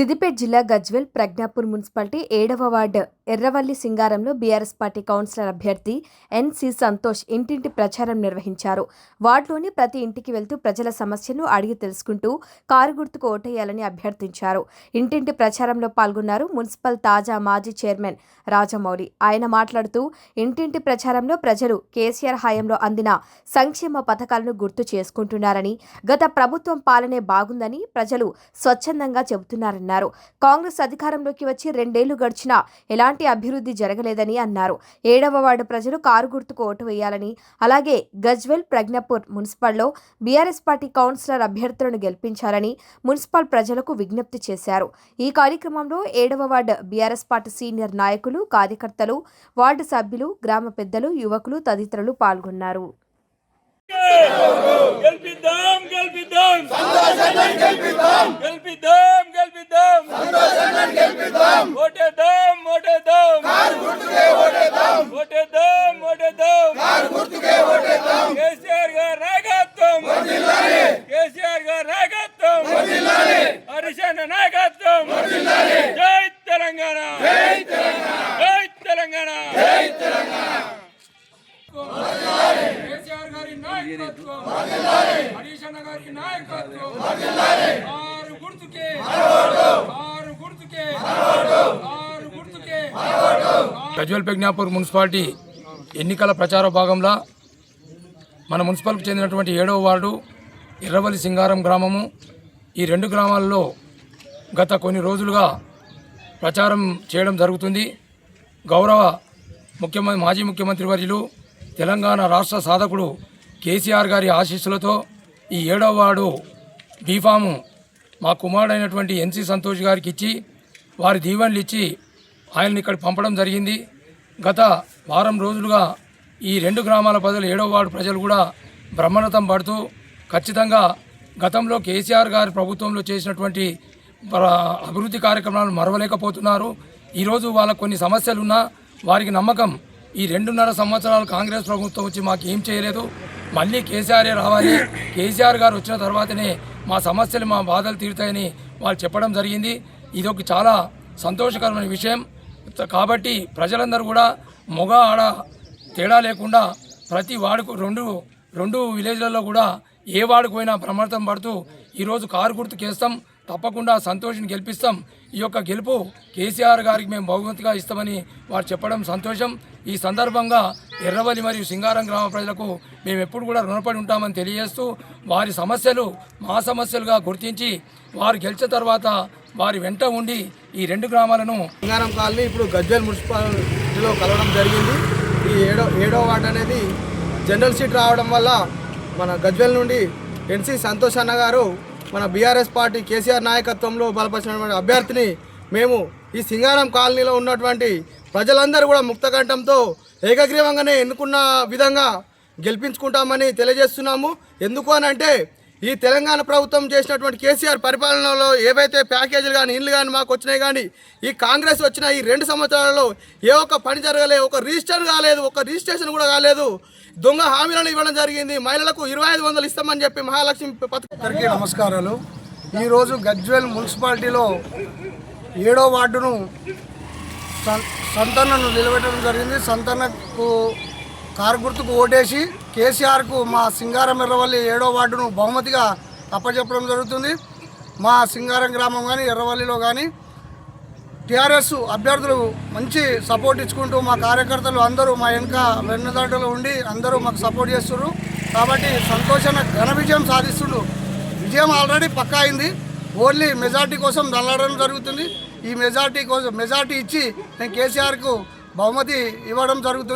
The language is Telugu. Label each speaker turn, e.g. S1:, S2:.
S1: సిద్దిపేట జిల్లా గజ్వెల్ ప్రజ్ఞాపూర్ మున్సిపాలిటీ ఏడవ వార్డు ఎర్రవల్లి సింగారంలో బీఆర్ఎస్ పార్టీ కౌన్సిలర్ అభ్యర్థి ఎన్సి సంతోష్ ఇంటింటి ప్రచారం నిర్వహించారు. వార్డులోని ప్రతి ఇంటికి వెళ్తూ ప్రజల సమస్యను అడిగి తెలుసుకుంటూ కారు గుర్తుకు ఓటేయాలని అభ్యర్థించారు. ఇంటింటి ప్రచారంలో పాల్గొన్నారు మున్సిపల్ తాజా మాజీ చైర్మన్ రాజమౌళి. ఆయన మాట్లాడుతూ ఇంటింటి ప్రచారంలో ప్రజలు కేసీఆర్ హయాంలో అందిన సంక్షేమ పథకాలను గుర్తు చేసుకుంటున్నారని గత ప్రభుత్వం పాలనే బాగుందని ప్రజలు స్వచ్ఛందంగా చెబుతున్నారన్నారు. కాంగ్రెస్ అధికారంలోకి వచ్చి రెండేళ్ళు గడిచినా ఎలాంటి అభివృద్ధి జరగలేదని అన్నారు. ఏడవ వార్డు ప్రజలు కారు గుర్తుకు ఓటు వేయాలని అలాగే గజ్వెల్ ప్రజ్ఞపూర్ మున్సిపల్లో బీఆర్ఎస్ పార్టీ కౌన్సిలర్ అభ్యర్థులను గెలిపించాలని మున్సిపల్ ప్రజలకు విజ్ఞప్తి చేశారు. ఈ కార్యక్రమంలో ఏడవ వార్డు బీఆర్ఎస్ పార్టీ సీనియర్ నాయకులు కార్యకర్తలు వార్డు సభ్యులు గ్రామ పెద్దలు యువకులు తదితరులు పాల్గొన్నారు.
S2: గెలిపిద్దాం గెలిపిద్దాం గెలిపిద్దాం గెలిపిద్దాం ఓటేద్దాం ఓటేద్దాం ఓటేద్దాం ఓటేద్దాం కేసీఆర్ గారి నాయకత్వం కేసీఆర్ గారి నాయకత్వం హరిశన్న నాయకత్వం! జై తెలంగాణ! జై తెలంగాణ! కేసీఆర్ గారి నాయకత్వం! హరీష్ అన్న గారికి నాయకత్వం! ఆరు గుర్తుకే! ఆరు గుర్తుకే! ఆరు గుర్తుకే! గజ్వల్ ప్రజ్ఞాపూర్ మున్సిపాలిటీ ఎన్నికల ప్రచార భాగంలో మన మున్సిపాలిటీకి చెందినటువంటి ఏడవ వార్డు ఎర్రవల్లి సింగారం గ్రామము ఈ రెండు గ్రామాల్లో గత కొన్ని రోజులుగా ప్రచారం చేయడం జరుగుతుంది. గౌరవ ముఖ్యమంత్రి మాజీ ముఖ్యమంత్రి వర్యులు తెలంగాణ రాష్ట్ర సాధకుడు కేసీఆర్ గారి ఆశీస్సులతో ఈ ఏడవ వార్డు బీఫాము మా కుమారుడైనటువంటి ఎన్సీ సంతోష్ గారికి ఇచ్చి వారి దీవెనలు ఇచ్చి ఆయన్ని ఇక్కడ పంపడం జరిగింది. గత వారం రోజులుగా ఈ రెండు గ్రామాల ప్రజలు ఏడవ వార్డు ప్రజలు కూడా బ్రహ్మరథం పడుతూ ఖచ్చితంగా గతంలో కేసీఆర్ గారి ప్రభుత్వంలో చేసినటువంటి అభివృద్ధి కార్యక్రమాలను మరవలేకపోతున్నారు. ఈరోజు వాళ్ళకు కొన్ని సమస్యలు ఉన్నా వారికి నమ్మకం ఈ రెండున్నర సంవత్సరాలు కాంగ్రెస్ ప్రభుత్వం వచ్చి మాకు ఏం చేయలేదు. మళ్ళీ కేసీఆరే రావాలి. కేసీఆర్ గారు వచ్చిన తర్వాతనే మా సమస్యలు మా బాధలు తీరుతాయని వాళ్ళు చెప్పడం జరిగింది. ఇది ఒక చాలా సంతోషకరమైన విషయం. కాబట్టి ప్రజలందరూ కూడా మొగ ఆడ తేడా లేకుండా ప్రతి వాడుకు రెండు రెండు విలేజ్లలో కూడా ఏ వాడికి పోయినా ప్రమాదం పడుతూ ఈరోజు కారు గుర్తుకేస్తాం తప్పకుండా సంతోషిని గెలిపిస్తాం. ఈ యొక్క గెలుపు కేసీఆర్ గారికి మేము బహుమతిగా ఇస్తామని వారు చెప్పడం సంతోషం. ఈ సందర్భంగా ఎర్రవల్లి మరియు సింగారం గ్రామ ప్రజలకు మేము ఎప్పుడు కూడా రుణపడి ఉంటామని తెలియజేస్తూ వారి సమస్యలు మా సమస్యలుగా గుర్తించి వారు గెలిచిన తర్వాత వారి వెంట ఉండి ఈ రెండు గ్రామాలను
S3: సింగారం కాలనీ ఇప్పుడు గజ్వేల్ మున్సిపాలిటీలో కలవడం జరిగింది. ఈ ఏడో ఏడో వార్డ్ అనేది జనరల్ సీట్ రావడం వల్ల మన గజ్వెల్ నుండి ఎన్సీ సంతోష్ అన్న గారు మన బీఆర్ఎస్ పార్టీ కేసీఆర్ నాయకత్వంలో బలపరిచినటువంటి అభ్యర్థిని మేము ఈ సింగారం కాలనీలో ఉన్నటువంటి ప్రజలందరూ కూడా ముక్తకంఠంతో ఏకగ్రీవంగానే ఎన్నుకున్న విధంగా గెలిపించుకుంటామని తెలియజేస్తున్నాము. ఎందుకు అని అంటే ఈ తెలంగాణ ప్రభుత్వం చేసినటువంటి కేసీఆర్ పరిపాలనలో ఏవైతే ప్యాకేజీలు కానీ ఇల్లు కానీ మాకు వచ్చినాయి కానీ ఈ కాంగ్రెస్ వచ్చిన ఈ రెండు సంవత్సరాలలో ఏ ఒక్క పని జరగలేదు ఒక రిజిస్టర్ కాలేదు ఒక రిజిస్ట్రేషన్ కూడా కాలేదు. దొంగ హామీలను ఇవ్వడం జరిగింది. మహిళలకు ఇరవై ఐదు వందలు ఇస్తామని చెప్పి మహాలక్ష్మి పథకం
S4: నమస్కారాలు. ఈరోజు గజ్వేల్ మున్సిపాలిటీలో ఏడో వార్డును సం- నిలబెట్టడం జరిగింది. సంతనకు కారు గుర్తుకు ఓటేసి కేసీఆర్కు మా సింగారం ఎర్రవల్లి ఏడో వార్డును బహుమతిగా అప్పచెప్పడం జరుగుతుంది. మా సింగారం గ్రామం కానీ ఎర్రవల్లిలో కానీ టీఆర్ఎస్ అభ్యర్థులు మంచి సపోర్ట్ ఇచ్చుకుంటూ మా కార్యకర్తలు అందరూ మా వెనుక వెన్నుదాటలో ఉండి అందరూ మాకు సపోర్ట్ చేస్తున్నారు కాబట్టి సంతోషంగా ఘన విజయం సాధిస్తుండ్రు విజయం ఆల్రెడీ పక్కా అయింది. ఓన్లీ మెజార్టీ కోసం దల్లాడడం జరుగుతుంది. ఈ మెజార్టీ కోసం మెజార్టీ ఇచ్చి నేను కేసీఆర్కు బహుమతి ఇవ్వడం జరుగుతుంది.